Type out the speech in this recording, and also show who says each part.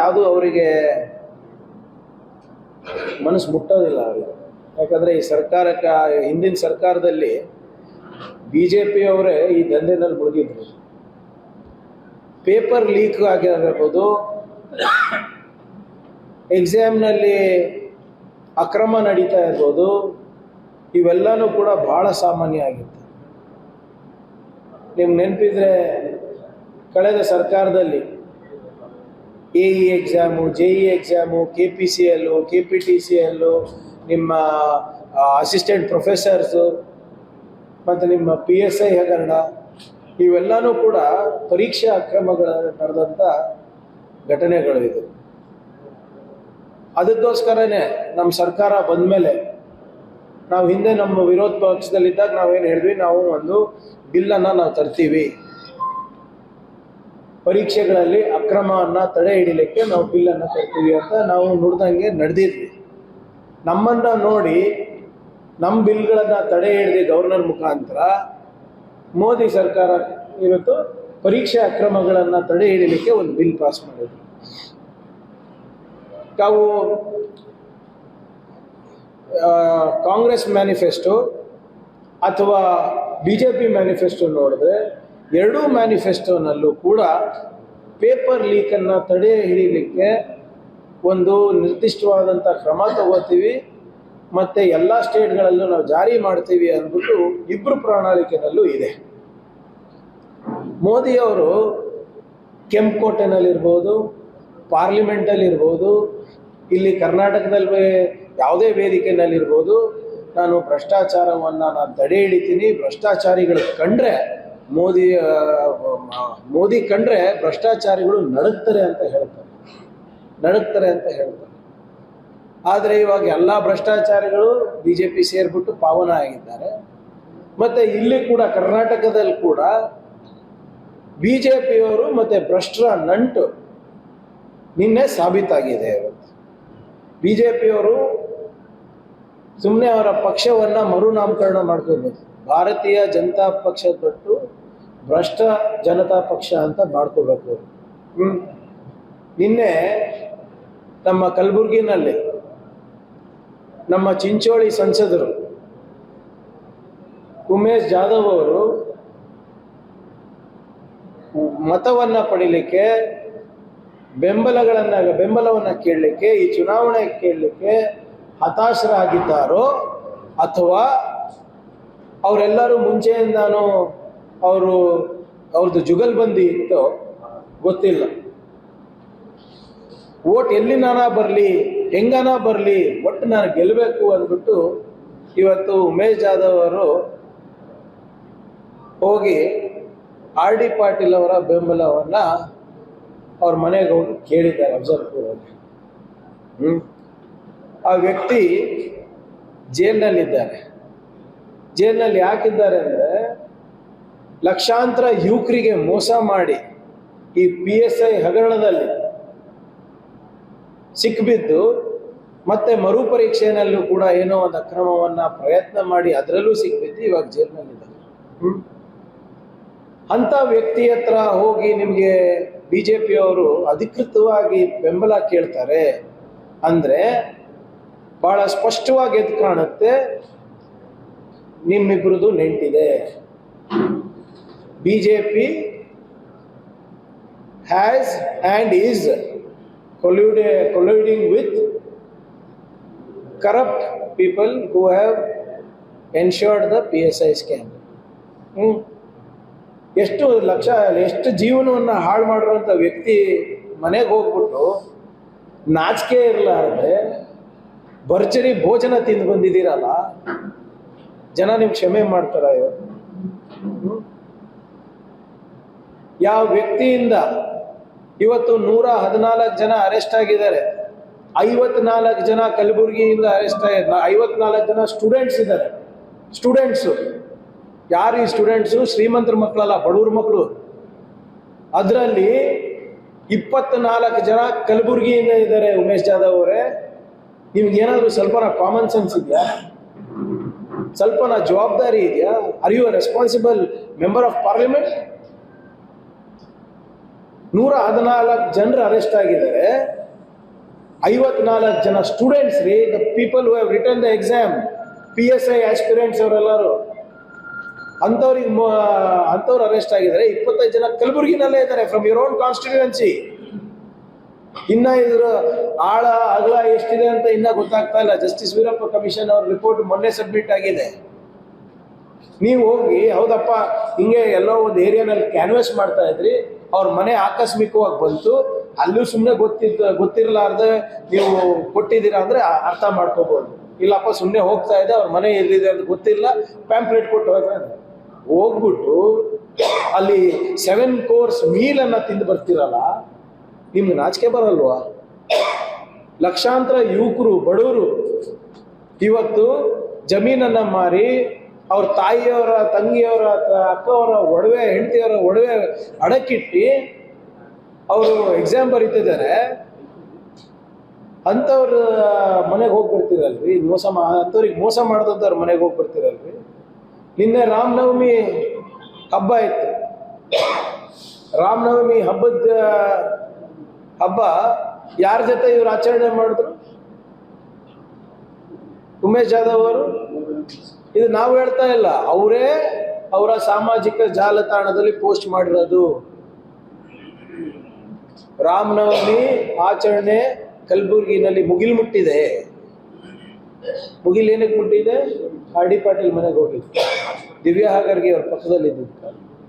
Speaker 1: ಯಾವುದು ಅವರಿಗೆ ಮನಸ್ಸು ಮುಟ್ಟೋದಿಲ್ಲ ಅವರಿಗೆ. ಯಾಕಂದರೆ ಈ ಸರ್ಕಾರಕ್ಕೆ, ಹಿಂದಿನ ಸರ್ಕಾರದಲ್ಲಿ ಬಿ ಜೆ ಪಿಯವರೇ ಈ ದಂಧೆನಲ್ಲಿ ಮುಳುಗಿದ್ರು. ಪೇಪರ್ ಲೀಕ್ ಆಗಿರಬಹುದು, ಎಕ್ಸಾಮ್ನಲ್ಲಿ ಅಕ್ರಮ ನಡೀತಾ ಇರ್ಬೋದು, ಇವೆಲ್ಲನೂ ಕೂಡ ಭಾಳ ಸಾಮಾನ್ಯ ಆಗಿತ್ತು. ನಿಮ್ಗೆ ನೆನಪಿದ್ರೆ, ಕಳೆದ ಸರ್ಕಾರದಲ್ಲಿ A E exam J E exam K P C ಎಲ್ಲು ಕೆ ಪಿ ಟಿ ಸಿ ಎಲ್ಲು ನಿಮ್ಮ ಅಸಿಸ್ಟೆಂಟ್ ಪ್ರೊಫೆಸರ್ಸು ಮತ್ತು ನಿಮ್ಮ ಪಿ ಎಸ್ ಐ ಹಗರಣ, ಇವೆಲ್ಲನೂ ಕೂಡ ಪರೀಕ್ಷಾ ಅಕ್ರಮಗಳ ನಡೆದಂಥ ಘಟನೆಗಳು ಇದು. ಅದಕ್ಕೋಸ್ಕರನೇ ನಮ್ಮ ಸರ್ಕಾರ ಬಂದ ಮೇಲೆ ನಾವು ಹಿಂದೆ ನಮ್ಮ ವಿರೋಧ ಪಕ್ಷದಲ್ಲಿದ್ದಾಗ ನಾವೇನು ಹೇಳಿದ್ವಿ, ನಾವು ಒಂದು ಬಿಲ್ಲನ್ನು ನಾವು ತರ್ತೀವಿ. ಪರೀಕ್ಷೆಗಳಲ್ಲಿ ಅಕ್ರಮವನ್ನು ತಡೆ ಹಿಡಿಲಿಕ್ಕೆ ನಾವು ಬಿಲ್ಲನ್ನು ತರ್ತೀವಿ ಅಂತ ನಾವು ನುಡ್ದಂಗೆ ನಡೆದಿದ್ವಿ. ನಮ್ಮನ್ನು ನೋಡಿ ನಮ್ಮ ಬಿಲ್ಗಳನ್ನು ತಡೆ ಹಿಡಿದು ಗವರ್ನರ್ ಮುಖಾಂತರ ಮೋದಿ ಸರ್ಕಾರ ಇವತ್ತು ಪರೀಕ್ಷೆ ಅಕ್ರಮಗಳನ್ನು ತಡೆ ಹಿಡಿಲಿಕ್ಕೆ ಒಂದು ಬಿಲ್ ಪಾಸ್ ಮಾಡಿದ್ರು. ತಾವು ಕಾಂಗ್ರೆಸ್ ಮ್ಯಾನಿಫೆಸ್ಟೋ ಅಥವಾ ಬಿ ಜೆ ಪಿ ಮ್ಯಾನಿಫೆಸ್ಟೋ ನೋಡಿದ್ರೆ ಎರಡೂ ಮ್ಯಾನಿಫೆಸ್ಟೋನಲ್ಲೂ ಕೂಡ ಪೇಪರ್ ಲೀಕನ್ನು ತಡೆ ಹಿಡಿಯಲಿಕ್ಕೆ ಒಂದು ನಿರ್ದಿಷ್ಟವಾದಂಥ ಕ್ರಮ ತಗೋತೀವಿ. ಮತ್ತು ಎಲ್ಲ ಸ್ಟೇಟ್ಗಳಲ್ಲೂ ನಾವು ಜಾರಿ ಮಾಡ್ತೀವಿ ಅಂದ್ಬಿಟ್ಟು ಇಬ್ಬರು ಪ್ರಣಾಳಿಕೆನಲ್ಲೂ ಇದೆ. ಮೋದಿಯವರು ಕೆಂಪುಕೋಟೆನಲ್ಲಿರ್ಬೋದು, ಪಾರ್ಲಿಮೆಂಟಲ್ಲಿರ್ಬೋದು, ಇಲ್ಲಿ ಕರ್ನಾಟಕದಲ್ಲಿ ಯಾವುದೇ ವೇದಿಕೆನಲ್ಲಿರ್ಬೋದು, ನಾನು ಭ್ರಷ್ಟಾಚಾರವನ್ನು ನಾನು ತಡೆ ಹಿಡಿತೀನಿ, ಭ್ರಷ್ಟಾಚಾರಿಗಳು ಕಂಡ್ರೆ ಮೋದಿ ಮೋದಿ ಕಂಡ್ರೆ ಭ್ರಷ್ಟಾಚಾರಿಗಳು ನಡುಗ್ತಾರೆ ಅಂತ ಹೇಳ್ತಾರೆ. ನಡುಗ್ತಾರೆ ಅಂತ ಹೇಳ್ತಾರೆ. ಆದರೆ ಇವಾಗ ಎಲ್ಲ ಭ್ರಷ್ಟಾಚಾರಿಗಳು ಬಿ ಜೆ ಪಿ ಸೇರಿಬಿಟ್ಟು ಪಾವನ ಆಗಿದ್ದಾರೆ. ಮತ್ತು ಇಲ್ಲಿ ಕೂಡ, ಕರ್ನಾಟಕದಲ್ಲಿ ಕೂಡ ಬಿ ಜೆ ಪಿಯವರು ಮತ್ತು ಭ್ರಷ್ಟರ ನಂಟು ನಿನ್ನೆ ಸಾಬೀತಾಗಿದೆ ಇವತ್ತು. ಬಿ ಜೆ ಪಿಯವರು ಸುಮ್ಮನೆ ಅವರ ಪಕ್ಷವನ್ನು ಮರುನಾಮಕರಣ ಮಾಡ್ಕೋಬೇಕು ಭಾರತೀಯ ಜನತಾ ಪಕ್ಷ ಬಿಟ್ಟು ಭ್ರಷ್ಟ ಜನತಾ ಪಕ್ಷ ಅಂತ ಮಾಡ್ಕೋಬೇಕು. ನಿನ್ನೆ ನಮ್ಮ ಕಲಬುರಗಿನಲ್ಲಿ ನಮ್ಮ ಚಿಂಚೋಳಿ ಸಂಸದರು ಉಮೇಶ್ ಜಾಧವ್ ಅವರು ಮತವನ್ನು ಪಡೀಲಿಕ್ಕೆ ಬೆಂಬಲಗಳನ್ನ, ಬೆಂಬಲವನ್ನು ಕೇಳಲಿಕ್ಕೆ, ಈ ಚುನಾವಣೆ ಕೇಳಲಿಕ್ಕೆ ಹತಾಶರಾಗಿದ್ದಾರೋ ಅಥವಾ ಅವರೆಲ್ಲರೂ ಮುಂಚೆಯಿಂದಾನು ಅವರು ಅವ್ರದ್ದು ಜುಗಲ್ಬಂದಿ ಇತ್ತು ಗೊತ್ತಿಲ್ಲ. ಓಟ್ ಎಲ್ಲಿನಾನ ಬರಲಿ, ಹೆಂಗನ ಬರಲಿ, ಒಟ್ಟು ನಾನು ಗೆಲ್ಲಬೇಕು ಅಂದ್ಬಿಟ್ಟು ಇವತ್ತು ಉಮೇಶ್ ಜಾಧವ್ ಅವರು ಹೋಗಿ ಆರ್ ಡಿ ಪಾಟೀಲ್ ಅವರ ಬೆಂಬಲವನ್ನು ಅವ್ರ ಮನೆಗೆ ಹೋಗಿ ಕೇಳಿದ್ದಾರೆ ಅಫ್ಜಲ್ಪುರಲ್ಲಿ ಹ್ಞೂ ಆ ವ್ಯಕ್ತಿ ಜೈಲಿನಲ್ಲಿದ್ದಾರೆ. ಜೈಲಿನಲ್ಲಿ ಯಾಕಿದ್ದಾರೆ ಅಂದರೆ ಲಕ್ಷಾಂತರ ಯುವಕರಿಗೆ ಮೋಸ ಮಾಡಿ ಈ ಪಿ ಎಸ್ ಐ ಹಗರಣದಲ್ಲಿ ಸಿಕ್ಕಿಬಿದ್ದು ಮತ್ತೆ ಮರುಪರೀಕ್ಷೆನಲ್ಲೂ ಕೂಡ ಏನೋ ಒಂದು ಅಕ್ರಮವನ್ನ ಪ್ರಯತ್ನ ಮಾಡಿ ಅದರಲ್ಲೂ ಸಿಕ್ಬಿದ್ದು ಇವಾಗ ಜೈಲಿನಲ್ಲಿದ್ದಾರೆ. ಹ್ಮ್. ಅಂತ ವ್ಯಕ್ತಿ ಹತ್ರ ಹೋಗಿ ನಿಮಗೆ ಬಿ ಜೆ ಪಿಯವರು ಅಧಿಕೃತವಾಗಿ ಬೆಂಬಲ ಕೇಳ್ತಾರೆ ಅಂದರೆ ಬಹಳ ಸ್ಪಷ್ಟವಾಗಿ ಎದ್ದು ಕಾಣುತ್ತೆ. ನಿಮ್ಮಿಬ್ಬರದು ನೆಂಟಿದೆ. B J P has and is collude colluding with corrupt people who have ensured the P S I scam ಹ್ಞೂ ಎಷ್ಟು ಲಕ್ಷ, ಎಷ್ಟು ಜೀವನವನ್ನು ಹಾಳು ಮಾಡಿರುವಂಥ ವ್ಯಕ್ತಿ ಮನೆಗೆ ಹೋಗ್ಬಿಟ್ಟು ನಾಚಿಕೆ ಇರಲಾರ್ದೆ, ಭರ್ಜರಿ ಭೋಜನ ತಿಂದು ಬಂದಿದ್ದೀರಲ್ಲ ಜನ ನಿಮ್ಗೆ ಕ್ಷಮೆ ಮಾಡ್ತಾರ ಇವರು ಯಾವ ವ್ಯಕ್ತಿಯಿಂದ ಇವತ್ತು ನೂರ ಹದಿನಾಲ್ಕು ಜನ ಅರೆಸ್ಟ್ ಆಗಿದ್ದಾರೆ? ಐವತ್ನಾಲ್ಕು ಜನ ಕಲಬುರಗಿಯಿಂದ ಅರೆಸ್ಟ್ ಆಗಿದ್ದಾರೆ ಐವತ್ನಾಲ್ಕು ಜನ ಸ್ಟೂಡೆಂಟ್ಸ್ ಇದ್ದಾರೆ. ಸ್ಟೂಡೆಂಟ್ಸು. ಯಾರು ಈ ಸ್ಟೂಡೆಂಟ್ಸು? ಶ್ರೀಮಂತರ ಮಕ್ಕಳಲ್ಲ ಬಡವ್ರ ಮಕ್ಕಳು. ಅದರಲ್ಲಿ ಇಪ್ಪತ್ನಾಲ್ಕು ಜನ ಕಲಬುರಗಿಯಿಂದ ಇದ್ದಾರೆ ಉಮೇಶ್ ಜಾಧವ್ ಅವರೇ. ನಿಮ್ಗೆ ಏನಾದರೂ ಸ್ವಲ್ಪನ ಕಾಮನ್ ಸೆನ್ಸ್ ಇದೆಯಾ? ಸ್ವಲ್ಪನ ಜವಾಬ್ದಾರಿ ಇದೆಯಾ? Are you responsible member of parliament ನೂರ ಹದಿನಾಲ್ಕು ಜನರು ಅರೆಸ್ಟ್ ಆಗಿದ್ದಾರೆ. ಐವತ್ನಾಲ್ಕು ಜನ ಸ್ಟೂಡೆಂಟ್ಸ್ ರೀ the people who have written the exam P S I aspirants ಅವರೆಲ್ಲರೂ. ಅಂಥವ್ರಿಗೆ ಅಂಥವ್ರು ಅರೆಸ್ಟ್ ಆಗಿದ್ದಾರೆ. ಇಪ್ಪತ್ತೈದು ಜನ ಕಲಬುರಗಿನಲ್ಲೇ ಇದ್ದಾರೆ ಫ್ರಮ್ ಯುವರ್ ಓನ್ ಕಾನ್ಸ್ಟಿಟ್ಯೂಯೆನ್ಸಿ ಇನ್ನ ಇದ್ರ ಆಳ, ಅಗಲ ಎಷ್ಟಿದೆ ಅಂತ ಇನ್ನ ಗೊತ್ತಾಗ್ತಾ ಇಲ್ಲ. ಜಸ್ಟಿಸ್ ವೀರಪ್ಪ ಕಮಿಷನ್ ಅವ್ರ ರಿಪೋರ್ಟ್ ಮೊನ್ನೆ ಸಬ್ಮಿಟ್ ಆಗಿದೆ. ನೀವು ಹೋಗಿ, ಹೌದಪ್ಪ, ಹಿಂಗೆ ಎಲ್ಲೋ ಒಂದು ಏರಿಯಾನಲ್ಲಿ ಕ್ಯಾನ್ವಸ್ ಮಾಡ್ತಾ ಇದ್ರಿ, ಅವ್ರ ಮನೆ ಆಕಸ್ಮಿಕವಾಗಿ ಬಂತು, ಅಲ್ಲೂ ಸುಮ್ಮನೆ ಗೊತ್ತಿದ್ದ, ಗೊತ್ತಿರಲಾರ್ದೆ ನೀವು ಕೊಟ್ಟಿದ್ದೀರಾ ಅಂದರೆ ಅರ್ಥ ಮಾಡ್ಕೋಬಹುದು ಇಲ್ಲಪ್ಪ ಸುಮ್ಮನೆ ಹೋಗ್ತಾ ಇದೆ, ಅವ್ರ ಮನೆ ಎಲ್ಲಿದೆ ಅಂತ ಗೊತ್ತಿಲ್ಲ ಪ್ಯಾಂಪ್ಲೆಟ್ ಕೊಟ್ಟು ಹೋದ್ರೆ ಹೋಗ್ಬಿಟ್ಟು ಅಲ್ಲಿ ಸೆವೆನ್ ಕೋರ್ಸ್ ಮೀಲ್ ಅನ್ನ ತಿಂದು ಬರ್ತೀರಲ್ಲ ನಿಮ್ಗೆ ನಾಚಿಕೆ ಬರಲ್ವಾ? ಲಕ್ಷಾಂತರ ಯುವಕರು, ಬಡವರು ಇವತ್ತು ಜಮೀನನ್ನ ಮಾರಿ ಅವ್ರ ತಾಯಿಯವರ, ತಂಗಿಯವರ ಅಕ್ಕವರ ಒಡವೆ, ಹೆಂಡತಿಯವರ ಒಡವೆ ಅಡಕ್ಕಿಟ್ಟು ಅವರು ಎಕ್ಸಾಮ್ ಬರೀತಿದ್ದಾರೆ. ಅಂಥವ್ರ ಮನೆಗೆ ಹೋಗಿ ಬರ್ತೀರಲ್ರಿ? ಮೋಸ ಮಾ, ಅಂಥವ್ರಿಗೆ ಮೋಸ ಮಾಡ್ದವ್ರ ಮನೆಗೆ ಹೋಗಿ ಬರ್ತೀರಲ್ರಿ? ನಿನ್ನೆ ರಾಮನವಮಿ ಹಬ್ಬ ಇತ್ತು. ರಾಮನವಮಿ ಹಬ್ಬದ ಹಬ್ಬ ಯಾರ ಜೊತೆ ಇವ್ರು ಆಚರಣೆ ಮಾಡಿದ್ರು? ಉಮೇಶ್ ಜಾಧವ್ ಅವರು? ಇದು ನಾವು ಹೇಳ್ತಾ ಇಲ್ಲ, ಅವರೇ ಅವರ ಸಾಮಾಜಿಕ ಜಾಲತಾಣದಲ್ಲಿ ಪೋಸ್ಟ್ ಮಾಡಿರೋದು. ರಾಮನವಮಿ ಆಚರಣೆ ಕಲಬುರಗಿನಲ್ಲಿ ಮುಗಿಲ್ ಮುಟ್ಟಿದೆ. ಮುಗಿಲ್ ಏನಕ್ಕೆ ಮುಟ್ಟಿದೆ? ಆರ್ ಡಿ ಪಾಟೀಲ್ ಮನೆಗೆ ಹೋಗಿದ್ದು ದಿವ್ಯಾ ಹಾಗರ್ಗೆ ಅವ್ರ ಪಕ್ಕದಲ್ಲಿ ಇದ್ದಿದ್ದು